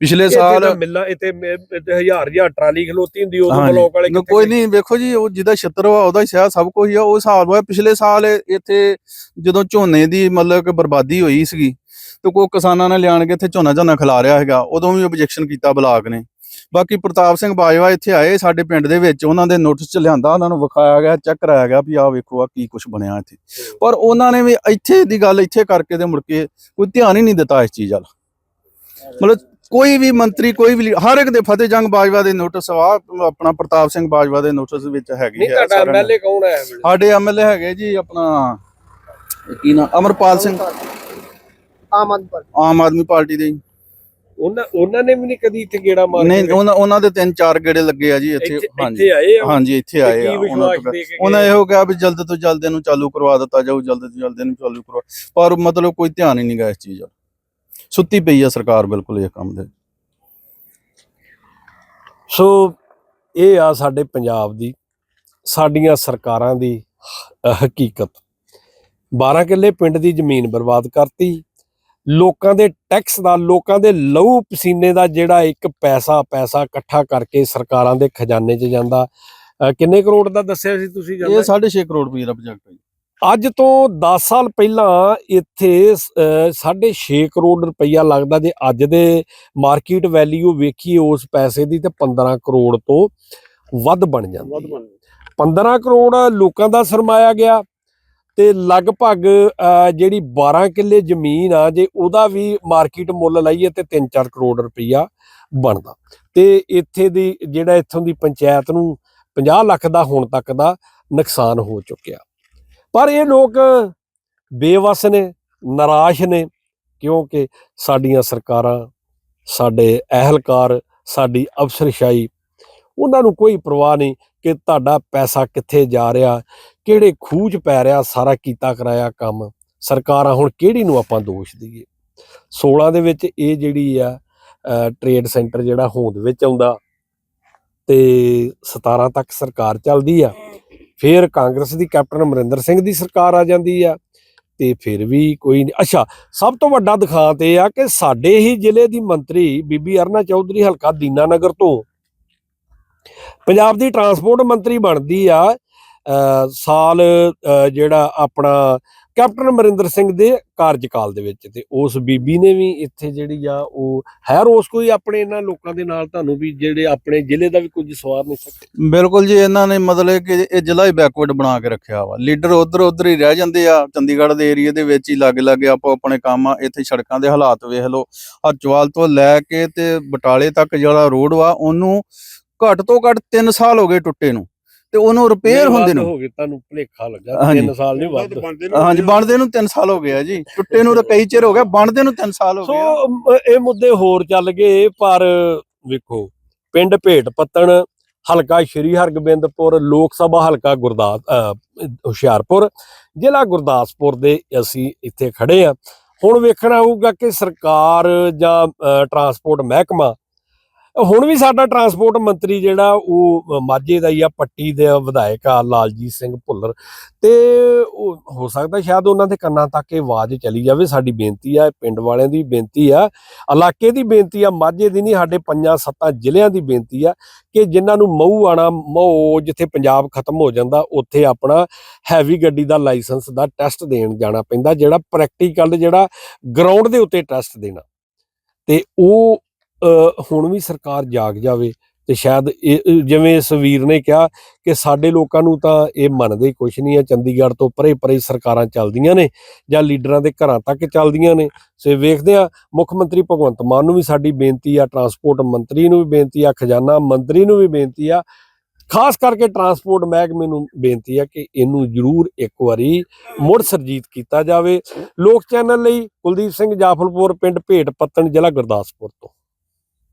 ਪਿਛਲੇ ਸਾਲ ਮਿੱਲਾਂ ਇੱਥੇ ਹਜ਼ਾਰ ਹਜ਼ਾਰ ਟਰਾਲੀ ਖਲੋਤੀ ਹੁੰਦੀ ਉਦੋਂ ਹਾਂਜੀ। ਬਲਾਕ ਵਾਲੇ ਕੋਈ? ਨਹੀਂ ਵੇਖੋ ਜੀ ਉਹ ਜਿਹਦਾ ਛਿੱਤਰ ਵਾ ਉਹਦਾ ਹੀ ਸਿਆ ਸਭ ਕੁਝ ਆ। ਉਹ ਹਿਸਾਬ ਹੋਇਆ ਪਿਛਲੇ ਸਾਲ ਇੱਥੇ ਜਦੋਂ ਝੋਨੇ ਦੀ ਮਤਲਬ ਕਿ ਬਰਬਾਦੀ ਹੋਈ ਸੀਗੀ ਤੇ ਕੋਈ ਕਿਸਾਨਾਂ ਨੇ ਲਿਆਣ ਕੇ ਇੱਥੇ ਝੋਨਾ ਝੋਨਾ ਖਿਲਾ ਰਿਹਾ ਹੈਗਾ ਉਦੋਂ ਵੀ ਆਬਜੈਕਸ਼ਨ ਕੀਤਾ ਬਲਾਕ ਨੇ। ਬਾਕੀ ਪ੍ਰਤਾਪ ਸਿੰਘ ਬਾਜਵਾ ਇੱਥੇ ਆਏ ਸਾਡੇ ਪਿੰਡ ਦੇ ਵਿੱਚ ਉਹਨਾਂ ਦੇ ਨੋਟਿਸ ਚ ਲਿਆਂਦਾ ਉਹਨਾਂ ਨੂੰ ਵਿਖਾਇਆ ਗਿਆ ਚੈੱਕ ਕਰਾਇਆ ਗਿਆ ਵੀ ਆਹ ਵੇਖੋ ਆ ਕੀ ਕੁਝ ਬਣਿਆ ਇੱਥੇ। ਪਰ ਉਹਨਾਂ ਨੇ ਵੀ ਇੱਥੇ ਦੀ ਗੱਲ ਇੱਥੇ ਕਰਕੇ ਤੇ ਮੁੜ ਕੇ ਕੋਈ ਧਿਆਨ ਹੀ ਨਹੀਂ ਦਿੱਤਾ ਇਸ ਚੀਜ਼ ਵੱਲ। ਮਤਲਬ ਕੋਈ ਵੀ ਮੰਤਰੀ ਕੋਈ ਵੀ ਹਰ ਇੱਕ ਦੇ ਫਤਿਹ ਜੰਗ ਬਾਜਵਾ ਦੇ ਨੋਟਿਸ ਆ ਆਪਣਾ ਪ੍ਰਤਾਪ ਸਿੰਘ ਬਾਜਵਾ ਦੇ ਨੋਟਿਸ ਵਿੱਚ ਹੈਗੀ ਨਹੀਂ ਹੈ ਤੁਹਾਡਾ ਸਾਰਿਆਂ ਨੂੰ। ਐਮਐਲਏ ਕੌਣ ਹੈ? ਸਾਡੇ ਐਮਐਲਏ ਹੈਗੇ ਜੀ ਆਪਣਾ ਕੀ ਨਾਮ ਅਮਰਪਾਲ ਸਿੰਘ। ਆਮ ਆਦਮੀ ਪਾਰਟੀ। ਆਮ ਆਦਮੀ ਪਾਰਟੀ ਦੇ। ਉਹਨਾਂ ਉਹਨਾਂ ਨੇ ਵੀ ਨਹੀਂ ਕਦੀ ਇੱਥੇ ਗੇੜਾ ਮਾਰਿਆ ਨਹੀਂ ਉਹਨਾਂ ਉਹਨਾਂ ਦੇ ਤਿੰਨ ਚਾਰ ਗੇੜੇ ਲੱਗੇ ਆ ਜੀ ਇੱਥੇ। ਇੱਥੇ ਹਾਂਜੀ। ਇੱਥੇ ਆਏ ਆ ਹਾਂਜੀ ਇੱਥੇ ਆਏ ਕੀ ਆ। ਉਹਨਾਂ ਤੋਂ ਦੇ ਕੇ ਉਹਨਾਂ? ਇਹੋ ਕਿਹਾ ਵੀ ਜਲਦ ਤੋਂ ਜਲਦ ਇਹਨੂੰ ਚਾਲੂ ਕਰਵਾ ਦਿੱਤਾ ਜਾਊ ਜਲਦ ਤੋਂ ਜਲਦ ਇਹਨੂੰ ਚਾਲੂ ਕਰਵਾ ਪਰ ਮਤਲਬ ਕੋਈ ਧਿਆਨ ਹੀ ਨਹੀਂ ਗਾ ਇਸ ਚੀਜ਼ ਵੱਲ। ਸੁੱਤੀ ਪਈ ਆ ਸਰਕਾਰ ਬਿਲਕੁਲ ਇਹ ਕੰਮ ਦੇ। ਸੋ ਇਹ ਆ ਸਾਡੇ ਪੰਜਾਬ ਦੀ ਸਾਡੀਆਂ ਸਰਕਾਰਾਂ ਦੀ ਹਕੀਕਤ। 12 ਕਿੱਲੇ ਪਿੰਡ ਦੀ ਜ਼ਮੀਨ ਬਰਬਾਦ ਕਰਤੀ। ਲੋਕਾਂ ਦੇ ਟੈਕਸ ਦਾ ਲੋਕਾਂ ਦੇ ਲਹੂ ਪਸੀਨੇ ਦਾ ਜਿਹੜਾ ਇੱਕ ਪੈਸਾ ਪੈਸਾ ਇਕੱਠਾ ਕਰਕੇ ਸਰਕਾਰਾਂ ਦੇ ਖਜ਼ਾਨੇ 'ਚ ਜਾਂਦਾ। ਕਿੰਨੇ ਕਰੋੜ ਦਾ ਦੱਸਿਆ ਸੀ ਤੁਸੀਂ ਇਹ ਜਾਂਦਾ 6.5 ਕਰੋੜ ਰੁਪਏ ਦਾ ਪ੍ਰੋਜੈਕਟ ਹੈ। ਅੱਜ ਤੋਂ 10 ਸਾਲ ਪਹਿਲਾਂ ਇੱਥੇ 6.5 ਕਰੋੜ ਰੁਪਈਆ ਲੱਗਦਾ ਜੇ ਅੱਜ ਦੇ ਮਾਰਕੀਟ ਵੈਲਿਊ ਵੇਖੀਏ ਉਸ ਪੈਸੇ ਦੀ ਤੇ 15 ਕਰੋੜ ਤੋਂ ਵੱਧ ਬਣ ਜਾਂਦੀ ਹੈ। 15 ਕਰੋੜ ਲੋਕਾਂ ਦਾ ਸਰਮਾਇਆ ਗਿਆ ਤੇ ਲਗਭਗ ਜਿਹੜੀ 12 ਕਿੱਲੇ ਜ਼ਮੀਨ ਆ ਜੇ ਉਹਦਾ ਵੀ ਮਾਰਕੀਟ ਮੁੱਲ ਲਾਈਏ ਤੇ 3-4 ਕਰੋੜ ਰੁਪਈਆ ਬਣਦਾ। ਤੇ ਇੱਥੇ ਦੀ ਜਿਹੜਾ ਇੱਥੋਂ ਦੀ ਪੰਚਾਇਤ ਨੂੰ 50 ਲੱਖ ਦਾ ਹੁਣ ਤੱਕ ਦਾ ਨੁਕਸਾਨ ਹੋ ਚੁੱਕਿਆ। ਪਰ ਇਹ ਲੋਕ ਬੇਵਸ ਨੇ, ਨਰਾਸ਼ ਨੇ, ਕਿਉਂਕਿ ਸਾਡੀਆਂ ਸਰਕਾਰਾਂ, ਸਾਡੇ ਅਹਿਲਕਾਰ, ਸਾਡੀ ਅਫਸਰਸ਼ਾਹੀ, ਉਹਨਾਂ ਨੂੰ ਕੋਈ ਪਰਵਾਹ ਨਹੀਂ ਕਿ ਤੁਹਾਡਾ ਪੈਸਾ ਕਿੱਥੇ ਜਾ ਰਿਹਾ, ਕਿਹੜੇ ਖੂਹ 'ਚ ਪੈ ਰਿਹਾ, ਸਾਰਾ ਕੀਤਾ ਕਰਾਇਆ ਕੰਮ। ਸਰਕਾਰਾਂ ਹੁਣ ਕਿਹੜੀ ਨੂੰ ਆਪਾਂ ਦੋਸ਼ ਦਈਏ? 16 ਦੇ ਵਿੱਚ ਇਹ ਜਿਹੜੀ ਆ ਟ੍ਰੇਡ ਸੈਂਟਰ ਜਿਹੜਾ ਹੋਂਦ ਵਿੱਚ ਆਉਂਦਾ, ਤੇ 17 ਤੱਕ ਸਰਕਾਰ ਚੱਲਦੀ ਆ। ਫਿਰ ਕਾਂਗਰਸ ਦੀ ਕੈਪਟਨ ਅਮਰਿੰਦਰ ਸਿੰਘ ਦੀ ਸਰਕਾਰ ਆ ਜਾਂਦੀ ਆ ਤੇ ਫਿਰ ਵੀ ਕੋਈ ਨਹੀਂ ਅੱਛਾ, ਸਭ ਤੋਂ ਵੱਡਾ ਦਿਖਾਂਤ ਇਹ ਆ ਕਿ ਸਾਡੇ ਹੀ ਜ਼ਿਲ੍ਹੇ ਦੀ ਮੰਤਰੀ ਬੀਬੀ ਅਰਨਾ ਚੌਧਰੀ ਹਲਕਾ ਦੀਨਾਨਗਰ ਤੋਂ ਪੰਜਾਬ ਦੀ ਟਰਾਂਸਪੋਰਟ ਮੰਤਰੀ ਬਣਦੀ ਆ। ਅਹ ਸਾਲ, ਅਹ ਜਿਹੜਾ ਆਪਣਾ ਕੈਪਟਨ ਅਮਰਿੰਦਰ ਸਿੰਘ ਦੇ ਕਾਰਜਕਾਲ ਦੇ ਵਿੱਚ ਤੇ ਉਸ ਬੀਬੀ ਨੇ ਵੀ ਇੱਥੇ ਜਿਹੜੀ ਆ ਉਹ ਹੈ ਰੋਸ ਕੋਈ ਆਪਣੇ ਇਹਨਾਂ ਲੋਕਾਂ ਦੇ ਨਾਲ ਤੁਹਾਨੂੰ ਵੀ ਜਿਹੜੇ ਆਪਣੇ ਜ਼ਿਲ੍ਹੇ ਦਾ ਵੀ ਕੁਝ ਸਵਾਰ ਨਹੀਂ ਸਕਦੇ ਬਿਲਕੁਲ ਜੀ, ਇਹਨਾਂ ਨੇ ਮਤਲਬ ਕਿ ਇਹ ਜ਼ਿਲ੍ਹਾ ਹੀ ਬੈਕਵਰਡ ਬਣਾ ਕੇ ਰੱਖਿਆ ਵਾ। ਲੀਡਰ ਉਧਰ ਉਧਰ ਹੀ ਰਹਿ ਜਾਂਦੇ ਆ। ਚੰਡੀਗੜ੍ਹ ਦੇ ਏਰੀਆ ਦੇ ਵਿੱਚ ਹੀ ਲਾਗੇ ਲਾਗੇ ਆਪੋ ਆਪਣੇ ਕੰਮ ਆ। ਇੱਥੇ ਸੜਕਾਂ ਦੇ ਹਾਲਾਤ ਵੇਖ ਲਓ। ਹਰਚਵਾਲ ਤੋਂ ਲੈ ਕੇ ਤੇ ਬਟਾਲੇ ਤੱਕ ਜਿਹੜਾ ਰੋਡ ਵਾ, ਉਹਨੂੰ ਘੱਟ ਤੋਂ ਘੱਟ 3 ਸਾਲ ਹੋ ਗਏ ਟੁੱਟੇ ਨੂੰ। ਤੇ ਉਹਨੂੰ ਰਿਪੇਅਰ ਹੁੰਦੇ ਨੂੰ। ਹੋ ਗਏ ਤੁਹਾਨੂੰ ਭੁਲੇਖਾ ਲੱਗਾ ਹਾਂਜੀ। 3 ਸਾਲ ਨਹੀਂ ਵੱਧ। ਹਾਂਜੀ ਬਣਦੇ ਨੂੰ 3 ਸਾਲ ਹੋ ਗਏ ਆ ਜੀ। ਟੁੱਟੇ ਨੂੰ ਤਾਂ ਕਈ ਚਿਰ ਹੋ ਗਿਆ ਬਣਦੇ ਨੂੰ 3 ਸਾਲ ਹੋ ਸੋ ਗਏ ਆ। ਮ- ਇਹ ਮੁੱਦੇ ਹੋਰ ਚੱਲ ਗਏ ਪਰ ਵੇਖੋ ਪਿੰਡ ਭੇਟ ਪੱਤਣ ਹਲਕਾ ਸ਼੍ਰੀ ਹਰਗੋਬਿੰਦਪੁਰ ਲੋਕ ਸਭਾ ਹਲਕਾ ਗੁਰਦਾਸ ਹੁਸ਼ਿਆਰਪੁਰ ਜ਼ਿਲ੍ਹਾ ਗੁਰਦਾਸਪੁਰ ਦੇ ਅਸੀਂ ਇੱਥੇ ਖੜੇ ਆ। ਹੁਣ ਵੇਖਣਾ ਹੋਊਗਾ ਕਿ ਸਰਕਾਰ ਜਾਂ ਟਰਾਂਸਪੋਰਟ ਮਹਿਕਮਾ ਹੁਣ ਵੀ ਸਾਡਾ ਟਰਾਂਸਪੋਰਟ ਮੰਤਰੀ ਜਿਹੜਾ ਉਹ ਮਾਝੇ ਦਾ ਹੀ ਆ, ਪੱਟੀ ਦੇ ਵਿਧਾਇਕ ਆ, ਲਾਲਜੀਤ ਸਿੰਘ ਭੁੱਲਰ। ਤੇ ਹੋ ਸਕਦਾ ਸ਼ਾਇਦ ਉਹਨਾਂ ਦੇ ਕੰਨਾਂ ਤੱਕ ਇਹ ਆਵਾਜ਼ ਚਲੀ ਜਾਵੇ, ਸਾਡੀ ਬੇਨਤੀ ਆ ਪਿੰਡ ਵਾਲਿਆਂ ਦੀ ਬੇਨਤੀ ਆ, ਇਲਾਕੇ ਦੀ ਬੇਨਤੀ ਆ, ਮਾਝੇ ਦੀ ਨਹੀਂ, ਸਾਡੇ ਪੰਜਾਂ ਸੱਤਾਂ ਜ਼ਿਲ੍ਹਿਆਂ ਦੀ ਬੇਨਤੀ ਆ ਕਿ ਜਿਨ੍ਹਾਂ ਨੂੰ ਮਊ ਆਣਾ, ਮਊ ਜਿੱਥੇ ਪੰਜਾਬ ਖਤਮ ਹੋ ਜਾਂਦਾ, ਉੱਥੇ ਆਪਣਾ ਹੈਵੀ ਗੱਡੀ ਦਾ ਲਾਇਸੈਂਸ ਦਾ ਟੈਸਟ ਦੇਣ ਜਾਣਾ ਪੈਂਦਾ, ਜਿਹੜਾ ਪ੍ਰੈਕਟੀਕਲ ਜਿਹੜਾ ਗਰਾਊਂਡ ਦੇ ਉੱਤੇ ਟੈਸਟ ਦੇਣਾ। ਤੇ ਉਹ ਹੁਣ ਵੀ ਸਰਕਾਰ ਜਾਗ ਜਾਵੇ ਤੇ ਸ਼ਾਇਦ ਇਹ ਜਿਵੇਂ ਇਸ ਵੀਰ ਨੇ ਕਿਹਾ ਕਿ ਸਾਡੇ ਲੋਕਾਂ ਨੂੰ ਤਾਂ ਇਹ ਮੰਨਦੇ ਕੁਝ ਨਹੀਂ ਆ ਚੰਡੀਗੜ੍ਹ ਤੋਂ ਪਰੇ ਪਰੇ ਸਰਕਾਰਾਂ ਚੱਲਦੀਆਂ ਨੇ ਜਾਂ ਲੀਡਰਾਂ ਦੇ ਘਰਾਂ ਤੱਕ ਚੱਲਦੀਆਂ ਨੇ। ਸੋ ਵੇਖਦੇ ਆ ਮੁੱਖ ਮੰਤਰੀ ਭਗਵੰਤ ਮਾਨ ਨੂੰ ਵੀ ਸਾਡੀ ਬੇਨਤੀ ਆ, ਟਰਾਂਸਪੋਰਟ ਮੰਤਰੀ ਨੂੰ ਵੀ ਬੇਨਤੀ ਆ, ਖਜ਼ਾਨਾ ਮੰਤਰੀ ਨੂੰ ਵੀ ਬੇਨਤੀ ਆ, ਖਾਸ ਕਰਕੇ ਟਰਾਂਸਪੋਰਟ ਮਹਿਕਮੇ ਨੂੰ ਬੇਨਤੀ ਆ ਕਿ ਇਹਨੂੰ ਜ਼ਰੂਰ ਇੱਕ ਵਾਰੀ ਮੁੜ ਸਰਜੀਤ ਕੀਤਾ ਜਾਵੇ। ਲੋਕ ਚੈਨਲ ਲਈ ਕੁਲਦੀਪ ਸਿੰਘ ਜਾਫਲਪੁਰ, ਪਿੰਡ ਭੇਟ ਪੱਤਣ, ਜ਼ਿਲ੍ਹਾ ਗੁਰਦਾਸਪੁਰ ਤੋਂ।